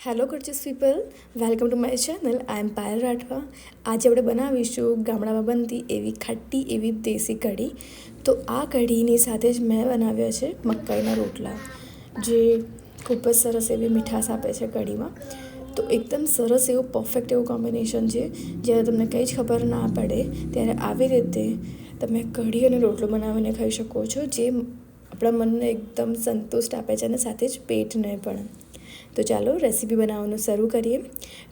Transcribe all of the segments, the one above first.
Hello gorgeous people welcome to my channel I am Payal Rathwa આજે આપણે બનાવીશું ગામડામાં બનતી એવી ખાટી એવી દેશી કઢી તો આ કઢીની સાથે જ મેં બનાવ્યા છે મકાઈના રોટલા જે ખૂબ જ સરસ એવી મીઠાશ આપે છે કઢીમાં તો એકદમ સરસ એવું પરફેક્ટ એવું કોમ્બિનેશન છે જ્યારે તમને કંઈ જ ખબર ના પડે ત્યારે આવી રીતે તમે કઢી અને રોટલો બનાવીને ખાઈ શકો છો જે આપણા મનને એકદમ સંતુષ્ટ આપે છે અને સાથે જ પેટને પણ તો ચાલો રેસીપી બનાવવાનું શરૂ કરીએ.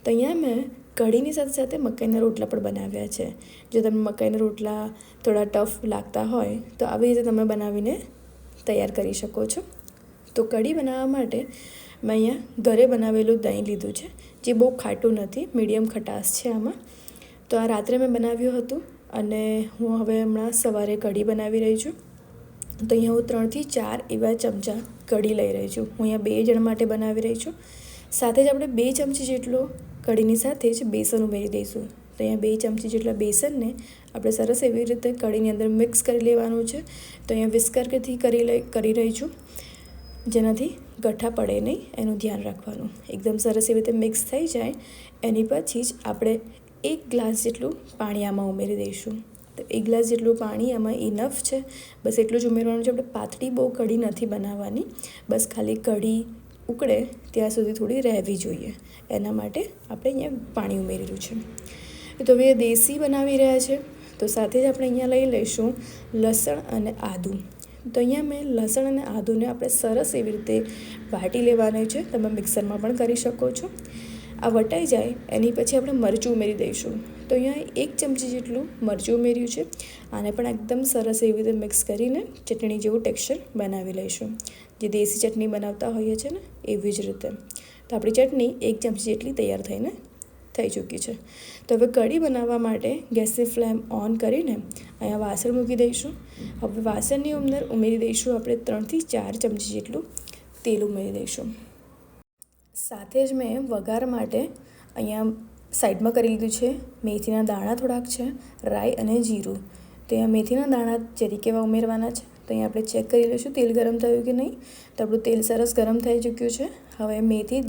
તો અહીંયા મેં કઢીની સાથે સાથે મકાઈના રોટલા પણ બનાવ્યા છે. જો તમે મકાઈના રોટલા થોડા ટફ લાગતા હોય, તો આવી રીતે તમે બનાવીને તૈયાર કરી શકો છો. તો કઢી બનાવવા માટે મેં અહીંયા ઘરે બનાવેલું દહીં લીધું છે, જે બહુ ખાટું નથી, મીડિયમ ખટાશ છે આમાં. તો આ રાત્રે મેં બનાવ્યું હતું અને હું હવે હમણાં સવારે કઢી બનાવી રહી છું. તો અહીંયા હું ત્રણથી ચાર એવા ચમચા કઢી લઈ રહી છું. હું અહીંયા બે જણ માટે બનાવી રહી છું. સાથે જ આપણે બે ચમચી જેટલો કઢીની સાથે જ બેસન ઉમેરી દઈશું. તો અહીંયા બે ચમચી જેટલા બેસનને આપણે સરસ એવી રીતે કઢીની અંદર મિક્સ કરી લેવાનું છે. તો અહીંયા વિસ્કરથી કરી લઈ, કરી રહી છું. જેનાથી ગઠ્ઠા પડે નહીં, એનું ધ્યાન રાખવાનું. એકદમ સરસ એવી રીતે મિક્સ થઈ જાય. એની પછી જ આપણે એક ગ્લાસ જેટલું પાણી આમાં ઉમેરી દઈશું. તો એક ગ્લાસ જેટલું પાણી એમાં ઇનફ છે. બસ એટલું જ ઉમેરવાનું છે. આપણે પાતળી બહુ કઢી નથી બનાવવાની. બસ ખાલી કઢી ઉકળે, ત્યાં સુધી થોડી રહેવી જોઈએ. એના માટે આપણે અહીંયા પાણી ઉમેરેલું છે. તો હવે દેશી બનાવી રહ્યા છે. તો સાથે જ આપણે અહીંયા લઈ લઈશું લસણ અને આદું. તો અહીંયા મેં લસણ અને આદુને આપણે સરસ એવી રીતે વાટી લેવાનું છે. તમે મિક્સરમાં પણ કરી શકો છો. આ વટાઈ જાય, એની પછી આપણે મરચું ઉમેરી દઈશું. તો અહીંયા એક ચમચી જેટલું મરચું ઉમેર્યું છે. આને પણ એકદમ સરસ એવી રીતે મિક્સ કરીને ચટણી જેવું ટેક્સચર બનાવી લઈશું. જે દેશી ચટણી બનાવતા હોઈએ છીએ ને, એવી જ રીતે. તો આપણી ચટણી એક ચમચી જેટલી તૈયાર થઈને થઈ ચૂકી છે. તો હવે કઢી બનાવવા માટે ગેસની ફ્લેમ ઓન કરીને અહીંયા વાસણ મૂકી દઈશું. હવે વાસણની અંદર ઉમેરી દઈશું આપણે ત્રણથી ચાર ચમચી જેટલું તેલ ઉમેરી દઈશું. સાથે જ મેં વઘાર માટે અહીંયા સાઈડમાં કરી લીધું છે. મેથીના દાણા થોડાક છે, રાઈ અને જીરું. તો અહીંયા મેથીના દાણા જરીક એવા ઉમેરવાના છે, તો અહીંયા આપણે ચેક કરી લઈશું તેલ ગરમ થયું કે નહીં. તો આપણું તેલ સરસ ગરમ થઈ ચૂક્યું છે. હવે મેથી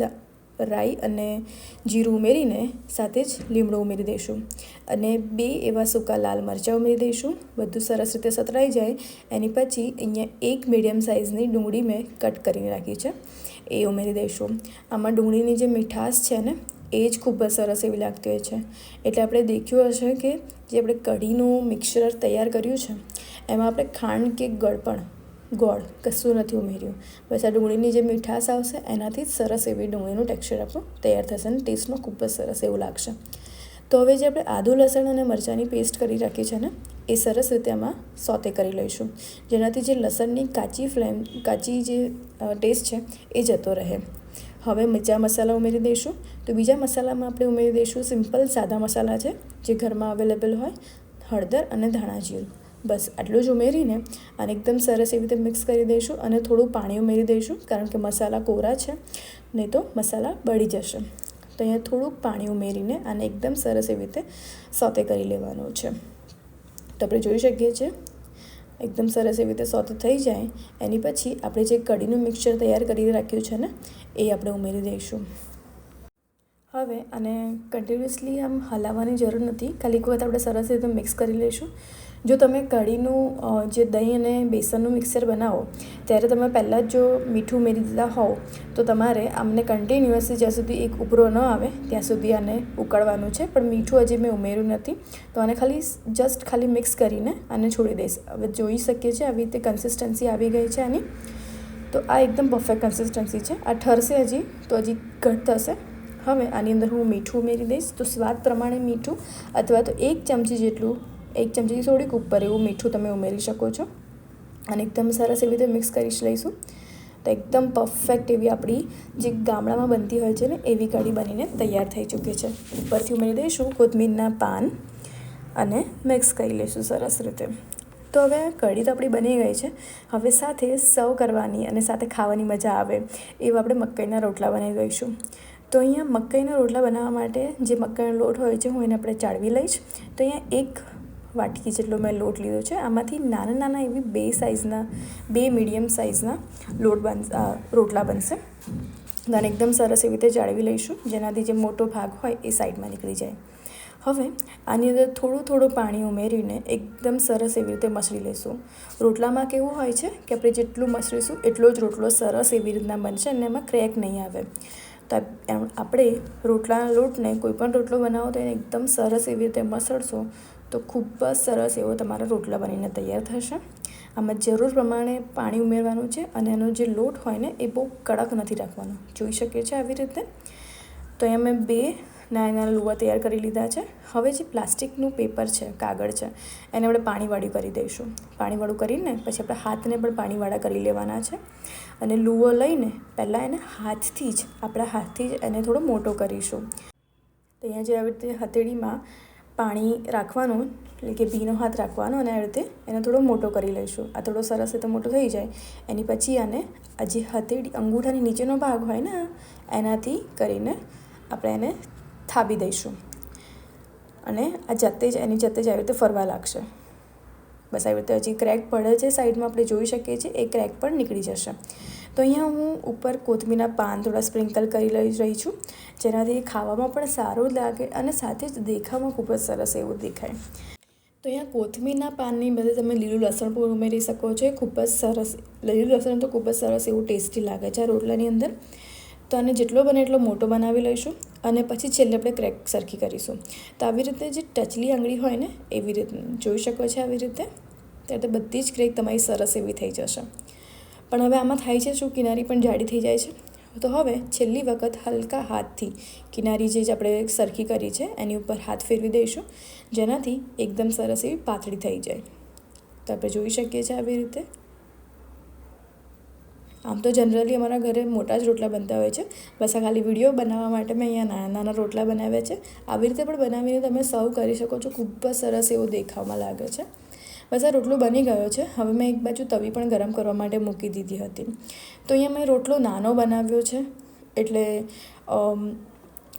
રાઈ અને જીરું ઉમેરીને સાથે જ લીમડો ઉમેરી દઈશું. અને બે એવા સૂકા લાલ મરચાં ઉમેરી દઈશું. બધું સરસ રીતે સતરાઈ જાય. એની પછી અહીંયા એક મીડિયમ સાઇઝની ડુંગળી મેં કટ કરીને રાખી છે. એ ઉમેરી દઈશું. આમાં ડુંગળીની જે મીઠાશ છે ને એ જ ખૂબ જ સરસ એવી લાગતી હોય છે. એટલે આપણે દેખ્યું હશે કે જે આપણે કઢીનું મિક્સર તૈયાર કર્યું છે, એમાં આપણે ખાંડ કે ગળપણ ગોળ કશું નથી ઉમેર્યું. બસ આ ડુંગળીની જે મીઠાશ આવશે એનાથી જ સરસ એવી ડુંગળીનું ટેક્સચર આપણું તૈયાર થશે અને ટેસ્ટમાં ખૂબ જ સરસ એવું લાગશે. તો હવે જે આપણે આદુ, લસણ અને મરચાંની પેસ્ટ કરી રાખી છે ને, એ સરસ રીતે આમાં સોતે કરી લઈશું. જેનાથી જે લસણની કાચી ફ્લેમ, કાચી જે ટેસ્ટ છે, એ જતો રહે. હવે બીજા મસાલા ઉમેરી દઈશું. તો બીજા મસાલામાં આપણે ઉમેરી દઈશું સિમ્પલ સાદા મસાલા છે, જે ઘરમાં અવેલેબલ હોય, હળદર અને ધાણા જીરું. બસ આટલું જ ઉમેરીને અને એકદમ સરસ એવી રીતે મિક્સ કરી દઈશું અને થોડું પાણી ઉમેરી દઈશું, કારણ કે મસાલા કોરા છે, નહીં તો મસાલા બળી જશે. તો અહીંયા થોડુંક પાણી ઉમેરીને આને એકદમ સરસ એવી રીતે સોતે કરી લેવાનું છે. તો આપણે જોઈ શકીએ છીએ એકદમ સરસ એવી રીતે સોતે થઈ જાય. એની પછી આપણે જે કઢીનું મિક્સચર તૈયાર કરી રાખ્યું છે ને, એ આપણે ઉમેરી દઈશું. હવે અને કન્ટિન્યુઅસલી આમ હલાવવાની જરૂર નથી. ખાલી એક વખત આપણે સરસ રીતે મિક્સ કરી લઈશું. જો તમે કઢીનું જે દહીં અને બેસનનું મિક્સર બનાવો, ત્યારે તમે પહેલાં જ મીઠું ઉમેરી દીધા હોવ, તો તમારે આમને કન્ટિન્યુઅસલી જ્યાં સુધી એક ઉભરો ન આવે, ત્યાં સુધી આને ઉકળવાનું છે. પણ મીઠું હજી મેં ઉમેર્યું નથી. તો આને ખાલી જસ્ટ ખાલી મિક્સ કરીને આને છોડી દઈશ. હવે જોઈ શકીએ છીએ આવી રીતે કન્સિસ્ટન્સી આવી ગઈ છે આની. તો આ એકદમ પરફેક્ટ કન્સિસ્ટન્સી છે. આ ઠરશે હજી, તો હજી ઘટ થશે. હવે આની અંદર હું મીઠું ઉમેરી દઈશ. તો સ્વાદ પ્રમાણે મીઠું અથવા તો એક ચમચી જેટલું, એક ચમચી થોડીક ઉપર એવું મીઠું તમે ઉમેરી શકો છો. અને એકદમ સરસ એવી રીતે મિક્સ કરી લઈશું. તો એકદમ પરફેક્ટ એવી આપણી જે ગામડામાં બનતી હોય છે ને, એવી કઢી બનીને તૈયાર થઈ ચૂકી છે. ઉપરથી ઉમેરી દઈશું કોથમીરના પાન અને મિક્સ કરી લઈશું સરસ રીતે. તો હવે કઢી તો આપણી બની ગઈ છે. હવે સાથે સર્વ કરવાની અને સાથે ખાવાની મજા આવે, એવા આપણે મકાઈના રોટલા બનાવી દઈશું. તો અહીંયા મકાઈના રોટલા બનાવવા માટે જે મકાઈનો લોટ હોય છે, હું એને આપણે ચાળવી લઈશ. તો અહીંયા એક વાટકી જેટલો મેં લોટ લીધો છે. આમાંથી નાના નાના એવી બે સાઇઝના બે મીડિયમ સાઇઝના લોટ બન રોટલા બનશે. અને એકદમ સરસ એવી રીતે જાળવી લઈશું. જેનાથી જે મોટો ભાગ હોય એ સાઈડમાં નીકળી જાય. હવે આની અંદર થોડું થોડું પાણી ઉમેરીને એકદમ સરસ એવી રીતે મસળી લઈશું. રોટલામાં કેવું હોય છે કે આપણે જેટલું મસળીશું એટલો જ રોટલો સરસ એવી રીતના બનશે અને એમાં ક્રેક નહીં આવે. તો આપણે રોટલાના લોટને કોઈ પણ રોટલો બનાવો તો એને એકદમ સરસ એવી રીતે મસળશો તો ખૂબ જ સરસ એવો તમારા રોટલા બનીને તૈયાર થશે. આમાં જરૂર પ્રમાણે પાણી ઉમેરવાનું છે અને એનો જે લોટ હોય ને એ બહુ કડક નથી રાખવાનો. જોઈ શકીએ છીએ આવી રીતે. તો અહીંયા મેં બે નાના નાના લુવા તૈયાર કરી લીધા છે. હવે જે પ્લાસ્ટિકનું પેપર છે, કાગળ છે, એને આપણે પાણીવાળી કરી દઈશું. પાણીવાળું કરીને પછી આપણે હાથને પણ પાણીવાળા કરી લેવાના છે. અને લુવો લઈને પહેલાં એને હાથથી જ, આપણા હાથથી જ એને થોડો મોટો કરીશું. તો અહીંયા જે આવી રીતે હથેળીમાં પાણી રાખવાનું, એટલે કે ભીનો હાથ રાખવાનો, અને આવી રીતે એને થોડો મોટો કરી લઈશું. આ થોડો સરસ રીતે મોટો થઈ જાય. એની પછી આને આ જે હથેળી, અંગૂઠાની નીચેનો ભાગ હોય ને એનાથી કરીને આપણે એને થાબી દઈશું. અને આ જાતે જ, એની જાતે જ આવી રીતે ફરવા લાગશે. બસ આવી રીતે હજી ક્રેક પડે છે સાઈડમાં, આપણે જોઈ શકીએ છીએ, એ ક્રેક પણ નીકળી જશે. તો અહીંયા હું ઉપર કોથમીરના પાન થોડા સ્પ્રિંકલ કરી લઈ રહી છું, જેનાથી ખાવામાં પણ સારું લાગે અને સાથે જ દેખાવામાં ખૂબ જ સરસ એવું દેખાય. તો અહીંયા કોથમીરના પાનની બદલે તમે લીલું લસણ પણ ઉમેરી શકો છો ખૂબ જ સરસ, લીલું લસણ તો ખૂબ જ સરસ એવું ટેસ્ટી લાગે છે આ રોટલાની અંદર. તો આને જેટલો બને એટલો મોટો બનાવી લઈશું. અને પછી છેલ્લે આપણે ક્રેક સરખી કરીશું. તો આવી રીતે જે ટચલી આંગળી હોય ને, એવી રીતે, જોઈ શકો છો આવી રીતે? ત્યારે બધી જ ક્રેક તમારી સરસ એવી થઈ જશે. પણ હવે આમાં થાય છે શું? કિનારી પણ જાડી થઈ જાય છે. તો હવે છેલ્લી વખત હલકા હાથથી કિનારી જે આપણે સરખી કરી છે, એની ઉપર હાથ ફેરવી દઈશું. જેનાથી એકદમ સરસ એવી પાતળી થઈ જાય. તો આપણે જોઈ શકીએ છીએ આવી રીતે. આમ તો જનરલી અમારા ઘરે મોટા જ રોટલા બનતા હોય છે. બસ આ ખાલી વીડિયો બનાવવા માટે મેં અહીંયા નાના નાના રોટલા બનાવ્યા છે. આવી રીતે પણ બનાવીને તમે સર્વ કરી શકો છો. ખૂબ જ સરસ એવો દેખાવમાં લાગે છે. બસ આ રોટલો બની ગયો છે. હવે મેં એક બાજુ તવી પણ ગરમ કરવા માટે મૂકી દીધી હતી. તો અહીંયા મેં રોટલો નાનો બનાવ્યો છે. એટલે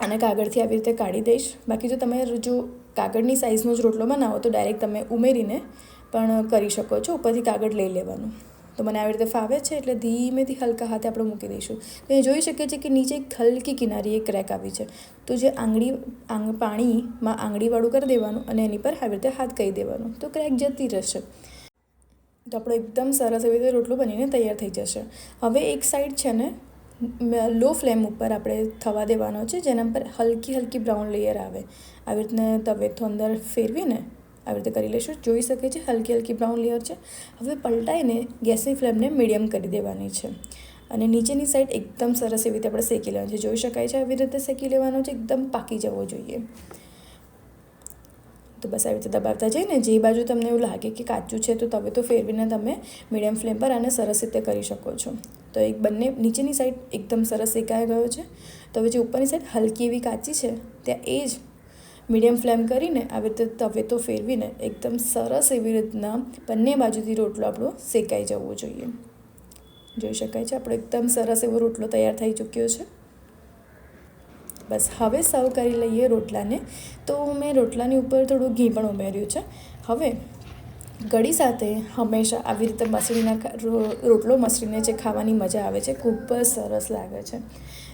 અને કાગળથી આવી રીતે કાઢી દઈશ. બાકી જો તમે જો કાગળની સાઇઝનો જ રોટલો બનાવો તો ડાયરેક્ટ તમે ઉમેરીને પણ કરી શકો છો. ઉપરથી કાગળ લઈ લેવાનું. તો મને આવી રીતે ફાવે છે એટલે ધીમેથી હલકા હાથે આપણે મૂકી દઈશું. તો એ જોઈ શકીએ છીએ કે નીચે એક હલકી કિનારી એક ક્રેક આવી છે. તો જે આંગળી, આંગ, પાણીમાં આંગળીવાળું કરી દેવાનું અને એની પર આવી રીતે હાથ કહી દેવાનું. તો ક્રેક જતી રહેશે. તો આપણો એકદમ સરસ એવી રીતે રોટલો બનીને તૈયાર થઈ જશે. હવે એક સાઈડ છે ને, લો ફ્લેમ ઉપર આપણે થવા દેવાનો છે, જેના પર હલકી હલકી બ્રાઉન લેયર આવે. આવી રીતના તવેથો અંદર ફેરવીને આવી રીતે કરી લઈશું. જોઈ શકે છે હલકી હલકી બ્રાઉન લેયર છે. હવે પલટાઈને ગેસની ફ્લેમને મીડિયમ કરી દેવાની છે. અને નીચેની સાઈડ એકદમ સરસ એવી રીતે આપણે શેકી લેવાનું છે. જોઈ શકાય છે આવી રીતે શેકી લેવાનો છે. એકદમ પાકી જવો જોઈએ. તો બસ આવી રીતે દબાવતા જઈને જે બાજુ તમને એવું લાગે કે કાચું છે, તો તમે તો ફેરવીને તમે મીડિયમ ફ્લેમ પર આને સરસ રીતે કરી શકો છો. તો એક બંને નીચેની સાઈડ એકદમ સરસ શેકાઈ ગયો છે. તો હવે જે ઉપરની સાઈડ હલકી એવી કાચી છે, ત્યાં એ જ મીડિયમ ફ્લેમ કરીને આવી રીતે તવેતો ફેરવીને એકદમ સરસ એવી રીતના બંને બાજુથી રોટલો આપણો શેકાઈ જવો જોઈએ. જોઈ શકાય છે, આપણો એકદમ સરસ એવો રોટલો તૈયાર થઈ ચૂક્યો છે. બસ હવે સર્વ કરી લઈએ રોટલાને. તો મેં રોટલાની ઉપર થોડું ઘી પણ ઉમેર્યું છે. હવે કઢી સાથે હંમેશા આવી રીતે મસળીના રોટલો મસળીને જે ખાવાની મજા આવે છે, ખૂબ જ સરસ લાગે છે.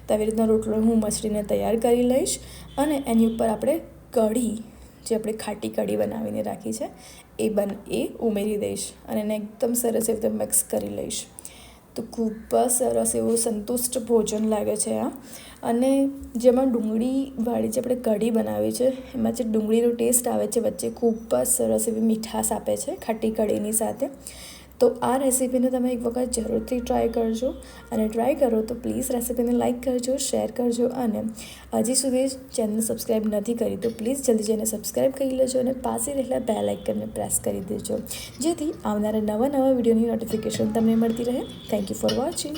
તો આવી રીતના રોટલો હું મસળીને તૈયાર કરી લઈશ અને એની ઉપર આપણે કઢી જે આપણે ખાટી કઢી બનાવીને રાખી છે, એ બન, એ ઉમેરી દઈશ અને એને એકદમ સરસ રીતે મિક્સ કરી લઈશ. તો ખૂબ જ સરસ એવું સંતુષ્ટ ભોજન લાગે છે આ. અને જેમાં ડુંગળીવાળી જે આપણે કઢી બનાવી છે, એમાં જે ડુંગળીનો ટેસ્ટ આવે છે વચ્ચે ખૂબ જ સરસ એવી મીઠાશ આપે છે ખાટી કઢીની સાથે. તો આ રેસીપીને તમે એક વખત જરૂરથી ટ્રાય કરજો અને ટ્રાય કરો તો પ્લીઝ રેસીપીને લાઇક કરજો શેર કરજો અને હજી સુધી ચેનલ સબસ્ક્રાઈબ નથી કરી તો પ્લીઝ જલ્દી જઈને સબસ્ક્રાઈબ કરી લેજો અને પાસે રહેલા બે લાઇકનને પ્રેસ કરી દેજો. જેથી આવનારા નવા નવા વિડીયોની નોટિફિકેશન તમને મળતી રહે. Thank you for watching